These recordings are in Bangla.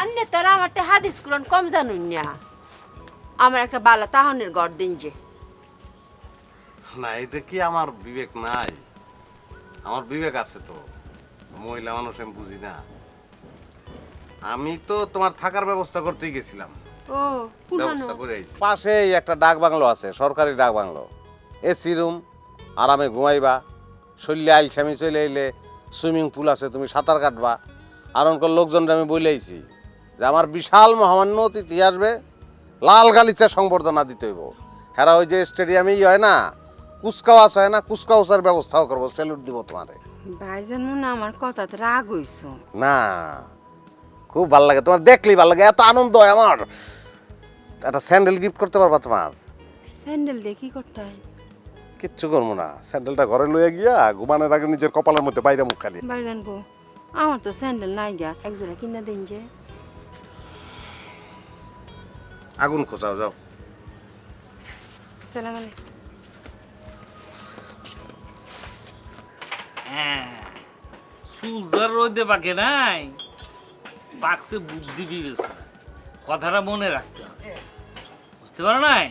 আন্নে তারা আমার হাদিস কুরআন কম জানুন না। আমার একটা বালা তাহনের গড় দিন যে। না এটা কি আমার বিবেক নাই? আমার বিবেক আছে তো। মহিলা মানুষ আমি বুঝি না। আমি তো তোমার থাকার ব্যবস্থা করতেই গেছিলাম। ও পুরানো ব্যবস্থা করে আইছি। পাশেই একটা ডাক বাংলো আছে সরকারি ডাক বাংলো। এসি রুম আরামে ঘুমাইবা শরীরে আইলসামি চলে এলে সুইমিং পুল আছে তুমি সাঁতার কাটবা। আর অনকর লোকজনরা আমি বলেইছি যে আমার বিশাল মহামান্য অতিথি আসবে লাল গালিচা সংবর্ধনা দিতে হইব। হেরা ওই যে স্টেডিয়ামেই হয় না কুচকাওয়াজ হয় না কুচকাওয়াজের ব্যবস্থাও করব স্যালুট দিব তোমারে। ভাইজান মনে আমার কথাতে রাগ হইছ। না খুব ভালো লাগে তোমার দেখলেই ভালো লাগে এত আনন্দ হয় আমার। একটা স্যান্ডেল গিফট করতে পারবা তোমার? স্যান্ডেল দিয়ে কি করতে হয়? কিচ্ছু করব না স্যান্ডেলটা ঘরে লইয়া গিয়া ঘুমানোর আগে নিজের কপালের মধ্যে বাইরে মুখ খালি। ভাইজান গো আমার তো স্যান্ডেল নাই গা একজোড়া কিনা দিন যে। আগুন খোঁচাও যাও। সালাম আলাইকুম। হ্যাঁ, রোদে পাকে নাই। পাকছে বুদ্ধি বিবেচনা কথাটা মনে রাখতে বুঝতে পারো নাই?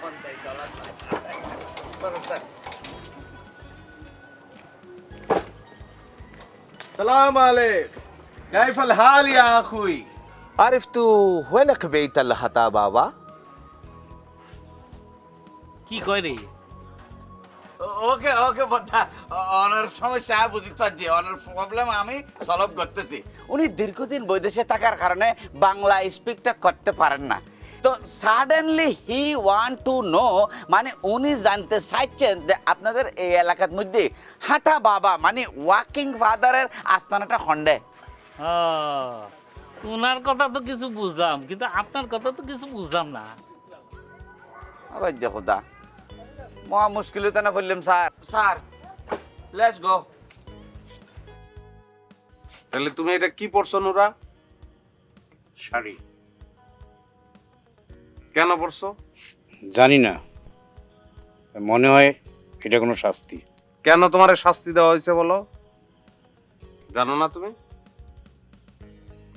পঞ্চাশ ডলার سلام عليك كيف الحال يا أخوي؟ عرفت وينك بيت الحتا بابا؟ কি কয় রে ওকে ওকে বন্ধা অনার সমস্যা আমি বুঝতে পারছি অনার প্রবলেম আমি সলভ করতেছি উনি দীর্ঘদিন বৈদেশে থাকার কারণে বাংলা স্পিকটা করতে পারেন না তো suddenly he want to know মানে উনি জানতে চাইছেন যে আপনাদের এই এলাকার মধ্যে হাঁটা বাবা মানে ওয়াকিং ফাদারের আস্তানাটা হন্ডে ওনার কথা তো কিছু বুঝলাম কিন্তু আপনার কথা তো কিছু বুঝলাম না। আবার খোদা মহা মুশকিল না বললাম স্যার। স্যার লেটস গো তাহলে তুমি এটা কি পড়ছো নুরা? শাড়ি। কেন পড়ছো? জানি না। মনে হয় এটা কোনো শাস্তি। কেন তোমার শাস্তি দেওয়া হয়েছে বলো? জানো না তুমি?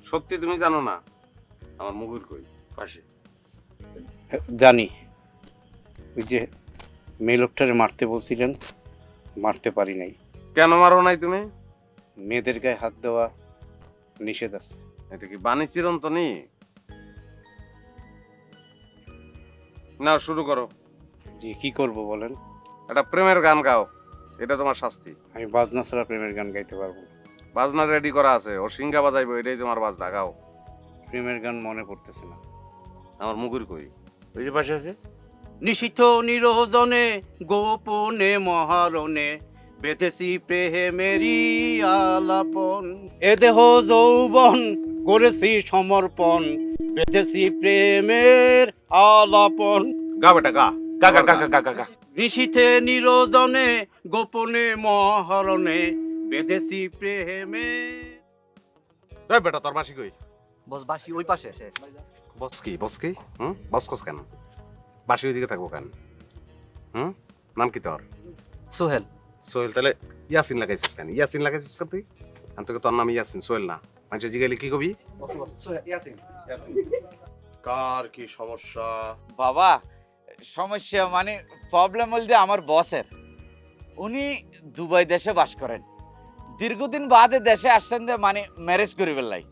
সত্যি তুমি জানো না? আমার মুগুর কই? পাশে। জানি। ওই যে মেয়ে লোকটারে মারতে বলছিলেন মারতে পারি নাই। কেন মারো নাই তুমি? মেয়েদের গায়ে হাত দেওয়া নিষেধ আছে। এটা কি বাণী চিরন্তনী? না শুরু করো। জি কি করব বলেন? একটা প্রেমের গান গাও এটা তোমার শাস্তি। আমি বাজনা ছাড়া প্রেমের গান গাইতে পারব না। বাজনা রেডি করা আছে ও সিঙ্গা বাজাইবো এটাই তোমার বাজনা গাও। প্রেমের গান মনে পড়তেছে না। আমার মুগুর কই? ওই যে পাশে আছে। নিশিত নিরজনে গোপনে মহারণে বেঁধেছি প্রেমেরি আলাপন। এ দেহ যৌবন করেছি সমর্পণ। বেঁধেছি প্রেমের আলাপন। গা বেটা গা। গা গা গা গা গা গা ঋষিতে নিরোজনে গোপনে মহরণে বেঁধেছি প্রেমে রে বেটা তোর মাসি কই? বস বাসি ওই পাশে। বস কি বস কি? হুম? বস কস কেন? বাসি ওইদিকে থাকব কেন? হুম? নাম কি তোর? সোহেল। সোহেল তাহলে ইয়াসিন লাগাইছিস কেন? ইয়াসিন লাগাইছিস কেন তুই? আমি তোকে তোর নাম ইয়াসিন সোহেল না। মানুষ জিগাইলে কি কবি? কার কি সমস্যা? বাবা সমস্যা মানে প্রবলেম বলতে আমার বসের উনি দুবাই দেশে বাস করেন। দীর্ঘদিন বাদে দেশে আসছেন যে মানে ম্যারেজ করি বেলাই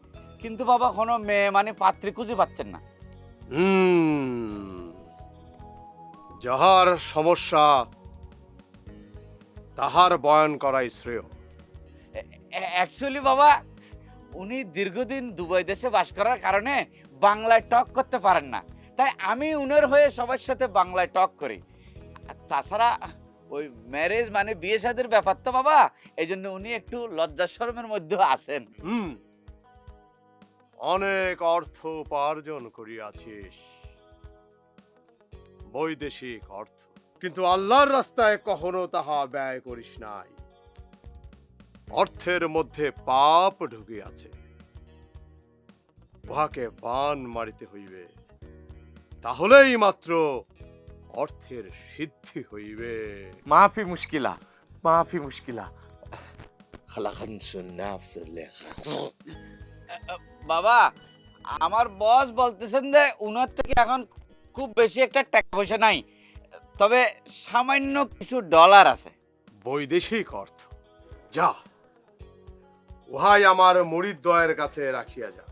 কিন্তু বাবা কোনো মেয়ে মানে পাত্রী খুঁজে পাচ্ছেন না। হুম। যাহার সমস্যা তাহার বয়ন করাই শ্রেয়। অ্যাকচুয়ালি বাবা উনি দীর্ঘদিন দুবাই দেশে বাস করার কারণে বাংলায় টক করতে পারেন না। তাই আমি উনার হয়ে সবার সাথে বাংলায় টক করি। তাছাড়া ওই ম্যারেজ মানে বিয়ে শাদের ব্যাপার তো বাবা এই জন্য উনি একটু লজ্জা শরমের মধ্যে আছেন। হুম। অনেক অর্থ উপার্জন করিয়াছিস। বৈদেশিক অর্থ। কিন্তু আল্লাহর রাস্তায় কখনো তাহা ব্যয় করিস নাই। অর্থের মধ্যে পাপ ঢুকিয়াছে উহাকে বান মারিতে হইবে। তাহলেই মাত্র অর্থের সিদ্ধি হইবে। মাফি মুশকিলা মাফি মুশকিলা। বাবা আমার বস বলতেছেন যে উনার থেকে এখন খুব বেশি একটা টাকা পয়সা নাই। তবে সামান্য কিছু ডলার আছে। বৈদেশিক অর্থ। যা উহাই আমার মরিদ্বয়ের কাছে রাখিয়া যা।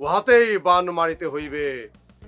উহাতেই বান মারিতে হইবে।